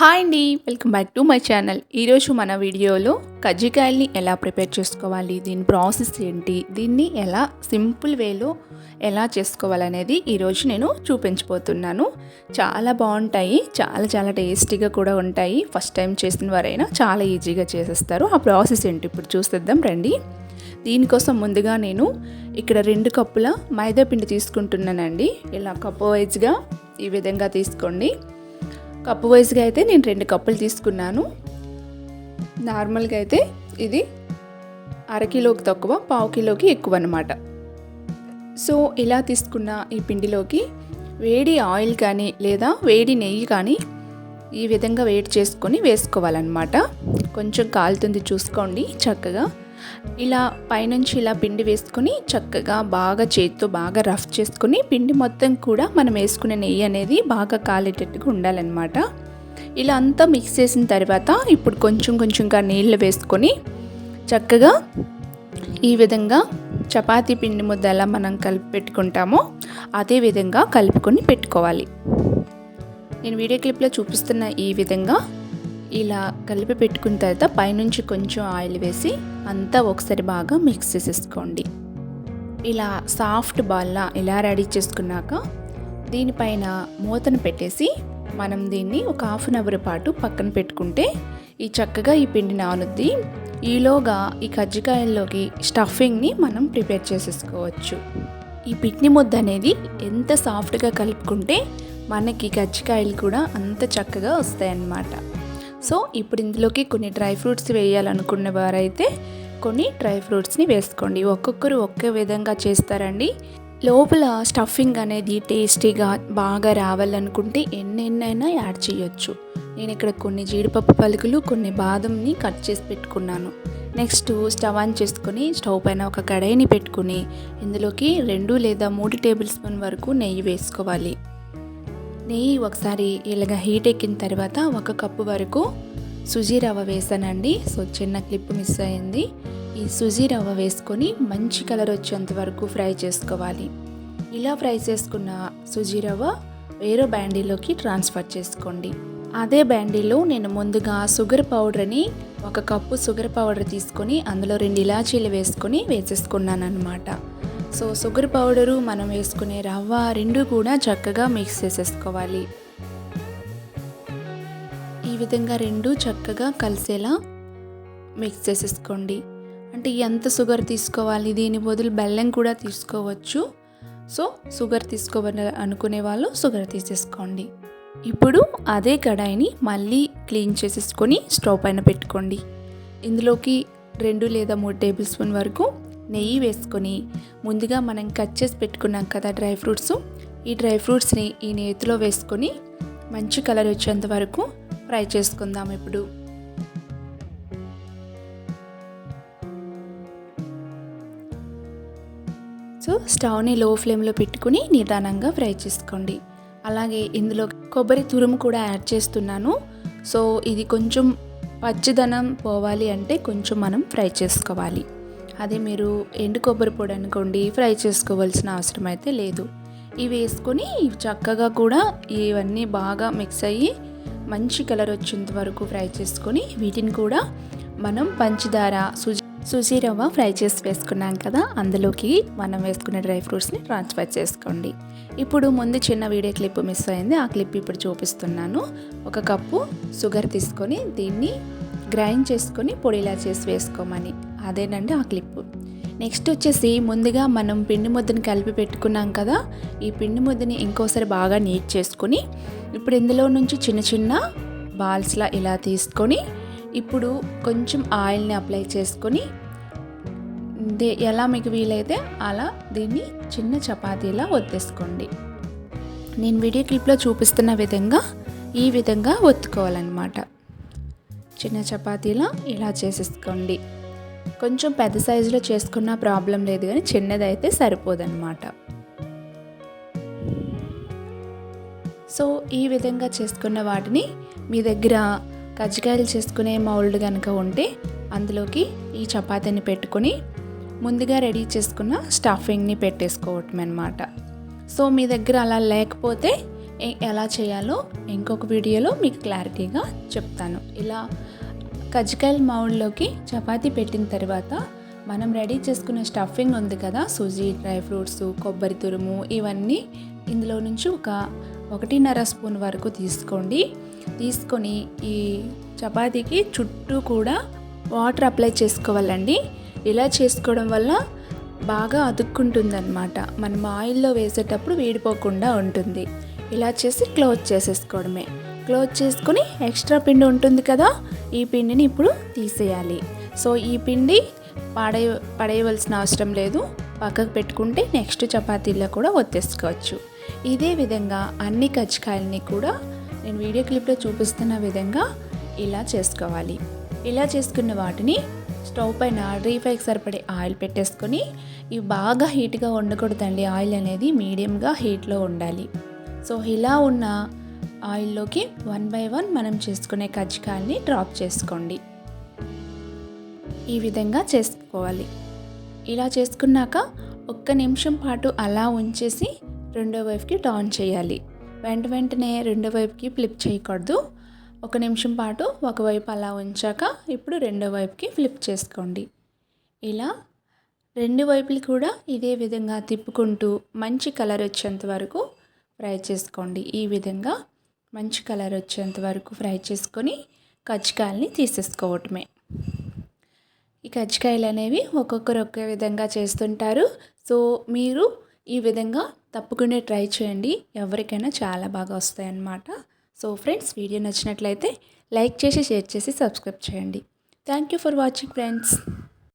Hi అండి welcome back to my channel. ఈరోజు మన వీడియోలో కజ్జికాయల్ని ఎలా ప్రిపేర్ చేసుకోవాలి దీని ప్రాసెస్ ఏంటి దీన్ని ఎలా సింపుల్ వేలో ఎలా చేసుకోవాలనేది ఈరోజు నేను చూపించబోతున్నాను. చాలా బాగుంటాయి చాలా చాలా టేస్టీగా కూడా ఉంటాయి. ఫస్ట్ టైం చేసిన వారైనా చాలా ఈజీగా చేసేస్తారు. ఆ ప్రాసెస్ ఏంటి ఇప్పుడు చూసేద్దాం రండి. దీనికోసం ముందుగా నేను ఇక్కడ రెండు కప్పుల మైదా పిండి తీసుకుంటున్నానండి. ఇలా కప్పు వైజ్గా ఈ విధంగా తీసుకోండి. కప్పు వైజ్గా అయితే నేను రెండు కప్పులు తీసుకున్నాను. నార్మల్గా అయితే ఇది అరకిలోకి తక్కువ పావు కిలోకి ఎక్కువ అనమాట సో ఇలా తీసుకున్న ఈ పిండిలోకి వేడి ఆయిల్ కానీ లేదా వేడి నెయ్యి కానీ ఈ విధంగా వేడి చేసుకొని వేసుకోవాలన్నమాట. కొంచెం కాలుతుంది చూసుకోండి చక్కగా. ఇలా పైనుంచి ఇలా పిండి వేసుకొని చక్కగా బాగా చేతితో బాగా రఫ్ చేసుకొని పిండి మొత్తం కూడా మనం వేసుకునే నెయ్యి అనేది బాగా కాలేటట్టుగా ఉండాలన్నమాట. ఇలా అంతా మిక్స్ చేసిన తర్వాత ఇప్పుడు కొంచెం కొంచెంగా నీళ్ళు వేసుకొని చక్కగా ఈ విధంగా చపాతీ పిండి ముద్ద ఎలా మనం కలిపి పెట్టుకుంటామో అదే విధంగా కలుపుకొని పెట్టుకోవాలి. నేను వీడియో క్లిప్లో చూపిస్తున్న ఈ విధంగా ఇలా కలిపి పెట్టుకున్న తర్వాత పైనుంచి కొంచెం ఆయిల్ వేసి అంతా ఒకసారి బాగా మిక్స్ చేసేసుకోండి. ఇలా సాఫ్ట్ బాల్లా ఇలా రెడీ చేసుకున్నాక దీనిపైన మూతను పెట్టేసి మనం దీన్ని ఒక హాఫ్ అన్ అవర్ పాటు పక్కన పెట్టుకుంటే ఈ చక్కగా ఈ పిండి నానుద్ది. ఈలోగా ఈ కజ్జికాయల్లోకి స్టఫింగ్ని మనం ప్రిపేర్ చేసేసుకోవచ్చు. ఈ పిట్ని ముద్ద అనేది ఎంత సాఫ్ట్గా కలుపుకుంటే మనకి కజ్జికాయలు కూడా అంత చక్కగా వస్తాయన్నమాట. సో ఇప్పుడు ఇందులోకి కొన్ని డ్రై ఫ్రూట్స్ వేయాలనుకునే వారైతే కొన్ని డ్రై ఫ్రూట్స్ని వేసుకోండి. ఒక్కొక్కరు ఒకే విధంగా చేస్తారండి. లోపల స్టఫింగ్ అనేది టేస్టీగా బాగా రావాలనుకుంటే ఎన్నెన్నైనా యాడ్ చేయొచ్చు. నేను ఇక్కడ కొన్ని జీడిపప్పు పలుకులు కొన్ని బాదంని కట్ చేసి పెట్టుకున్నాను. నెక్స్ట్ స్టవ్ ఆన్ చేసుకొని స్టవ్ పైన ఒక కడాయిని పెట్టుకుని ఇందులోకి రెండు లేదా మూడు టేబుల్ స్పూన్ వరకు నెయ్యి వేసుకోవాలి. నెయ్యి ఒకసారి ఇలాగ హీట్ ఎక్కిన తర్వాత ఒక కప్పు వరకు సుజీ రవ్వ వేసానండి. సో చిన్న క్లిప్ మిస్ అయింది. ఈ సుజీ రవ్వ వేసుకొని మంచి కలర్ వచ్చేంత వరకు ఫ్రై చేసుకోవాలి. ఇలా ఫ్రై చేసుకున్న సుజీ రవ్వ వేరే బ్యాండీలోకి ట్రాన్స్ఫర్ చేసుకోండి. అదే బ్యాండీలో నేను ముందుగా షుగర్ పౌడర్ని ఒక కప్పు షుగర్ పౌడర్ తీసుకొని అందులో రెండు ఇలాచీలు వేసుకొని వేసేసుకున్నాను అనమాట సో షుగర్ పౌడరు మనం వేసుకునే రవ్వ రెండు కూడా చక్కగా మిక్స్ చేసేసుకోవాలి. ఈ విధంగా రెండు చక్కగా కలిసేలా మిక్స్ చేసేసుకోండి. అంటే ఎంత షుగర్ తీసుకోవాలి దీని బదులు బెల్లం కూడా తీసుకోవచ్చు. సో షుగర్ తీసుకోవాలి అనుకునే వాళ్ళు షుగర్ తీసేసుకోండి. ఇప్పుడు అదే కడాయిని మళ్ళీ క్లీన్ చేసేసుకొని స్టవ్ పైన పెట్టుకోండి. ఇందులోకి రెండు లేదా మూడు టేబుల్ స్పూన్ వరకు నెయ్యి వేసుకొని ముందుగా మనం కట్ చేసి పెట్టుకున్నాం కదా డ్రై ఫ్రూట్స్. ఈ డ్రై ఫ్రూట్స్ని ఈ నేతిలో వేసుకొని మంచి కలర్ వచ్చేంత వరకు ఫ్రై చేసుకుందాం ఇప్పుడు. సో స్టవ్ని లో ఫ్లేమ్లో పెట్టుకుని నిదానంగా ఫ్రై చేసుకోండి. అలాగే ఇందులో కొబ్బరి తురుము కూడా యాడ్ చేస్తున్నాను. సో ఇది కొంచెం పచ్చిదనం పోవాలి అంటే కొంచెం మనం ఫ్రై చేసుకోవాలి. అదే మీరు ఎండు కొబ్బరి పొడి అనుకోండి ఫ్రై చేసుకోవాల్సిన అవసరం అయితే లేదు. ఇవి వేసుకొని చక్కగా కూడా ఇవన్నీ బాగా మిక్స్ అయ్యి మంచి కలర్ వచ్చేంత వరకు ఫ్రై చేసుకొని వీటిని కూడా మనం పంచదార సుజి సుజీ రవ్వ ఫ్రై చేసి వేసుకున్నాం కదా అందులోకి మనం వేసుకునే డ్రై ఫ్రూట్స్ని ట్రాన్స్ఫర్ చేసుకోండి. ఇప్పుడు ముందు చిన్న వీడియో క్లిప్ మిస్ అయింది ఆ క్లిప్ ఇప్పుడు చూపిస్తున్నాను. ఒక కప్పు షుగర్ తీసుకొని దీన్ని గ్రైండ్ చేసుకొని పొడిలా చేసి వేసుకోమని. అదేనండి ఆ క్లిప్. నెక్స్ట్ వచ్చేసి ముందుగా మనం పిండి ముద్దని కలిపి పెట్టుకున్నాం కదా ఈ పిండి ముద్దని ఇంకోసారి బాగా నీట్ చేసుకొని ఇప్పుడు ఇందులో నుంచి చిన్న చిన్న బాల్స్లా ఇలా తీసుకొని ఇప్పుడు కొంచెం ఆయిల్ని అప్లై చేసుకొని ఎలా మీకు వీలైతే అలా దీన్ని చిన్న చపాతీలా ఒత్తేసుకోండి. నేను వీడియో క్లిప్లో చూపిస్తున్న విధంగా ఈ విధంగా ఒత్తుకోవాలన్నమాట. చిన్న చపాతీలా ఇలా చేసేసుకోండి. కొంచెం పెద్ద సైజులో చేసుకున్న ప్రాబ్లం లేదు కానీ చిన్నదైతే సరిపోదన్నమాట. సో ఈ విధంగా చేసుకున్న వాటిని మీ దగ్గర కజ్జికాయలు చేసుకునే మౌల్డ్ కనుక ఉంటే అందులోకి ఈ చపాతీని పెట్టుకొని ముందుగా రెడీ చేసుకున్న స్టఫింగ్ని పెట్టేసుకోవటం అనమాట సో మీ దగ్గర అలా లేకపోతే ఎలా చేయాలో ఇంకొక వీడియోలో మీకు క్లారిటీగా చెప్తాను. ఇలా కజ్జికాయల మౌండ్లోకి చపాతీ పెట్టిన తర్వాత మనం రెడీ చేసుకున్న స్టఫింగ్ ఉంది కదా సుజీ డ్రై ఫ్రూట్స్ కొబ్బరి తురుము ఇవన్నీ ఇందులో నుంచి ఒక ఒకటిన్నర స్పూన్ వరకు తీసుకోండి. తీసుకొని ఈ చపాతీకి చుట్టూ కూడా వాటర్ అప్లై చేసుకోవాలండి. ఇలా చేసుకోవడం వల్ల బాగా అతుక్కుంటుందన్నమాట. మనం ఆయిల్లో వేసేటప్పుడు వేడిపోకుండా ఉంటుంది. ఇలా చేసి క్లోజ్ చేసేసుకోవడమే. క్లోజ్ చేసుకుని ఎక్స్ట్రా పిండి ఉంటుంది కదా ఈ పిండిని ఇప్పుడు తీసేయాలి. సో ఈ పిండి పడే పడేయవలసిన అవసరం లేదు. పక్కకు పెట్టుకుంటే నెక్స్ట్ చపాతీల్లో కూడా ఒత్తేసుకోవచ్చు. ఇదే విధంగా అన్ని కజ్జికాయలని కూడా నేను వీడియో క్లిప్లో చూపిస్తున్న విధంగా ఇలా చేసుకోవాలి. ఇలా చేసుకున్న వాటిని స్టవ్ పైన రీఫైకి సరిపడే ఆయిల్ పెట్టేసుకొని ఇవి బాగా హీట్గా ఉండకూడదండి. ఆయిల్ అనేది మీడియంగా హీట్లో ఉండాలి. సో ఇలా ఉన్న ఆయిల్లోకి వన్ బై వన్ మనం చేసుకునే కజ్జికాయల్ని డ్రాప్ చేసుకోండి. ఈ విధంగా చేసుకోవాలి. ఇలా చేసుకున్నాక ఒక్క నిమిషం పాటు అలా ఉంచేసి రెండో వైపుకి టర్న్ చేయాలి. వెంట వెంటనే రెండో వైపుకి ఫ్లిప్ చేయకూడదు. ఒక నిమిషం పాటు ఒకవైపు అలా ఉంచాక ఇప్పుడు రెండో వైపుకి ఫ్లిప్ చేసుకోండి. ఇలా రెండు వైపులు కూడా ఇదే విధంగా తిప్పుకుంటూ మంచి కలర్ వచ్చేంత వరకు ఫ్రై చేసుకోండి. ఈ విధంగా మంచి కలర్ వచ్చేంత వరకు ఫ్రై చేసుకొని కజ్జికాయలని తీసేసుకోవటమే. ఈ కజ్జికాయలు అనేవి ఒక్కొక్కరు ఒకే విధంగా చేస్తుంటారు. సో మీరు ఈ విధంగా తప్పకుండా ట్రై చేయండి. ఎవరికైనా చాలా బాగా వస్తాయన్నమాట. సో ఫ్రెండ్స్ వీడియో నచ్చినట్లయితే లైక్ చేసి షేర్ చేసి సబ్స్క్రైబ్ చేయండి. Thank you for watching friends.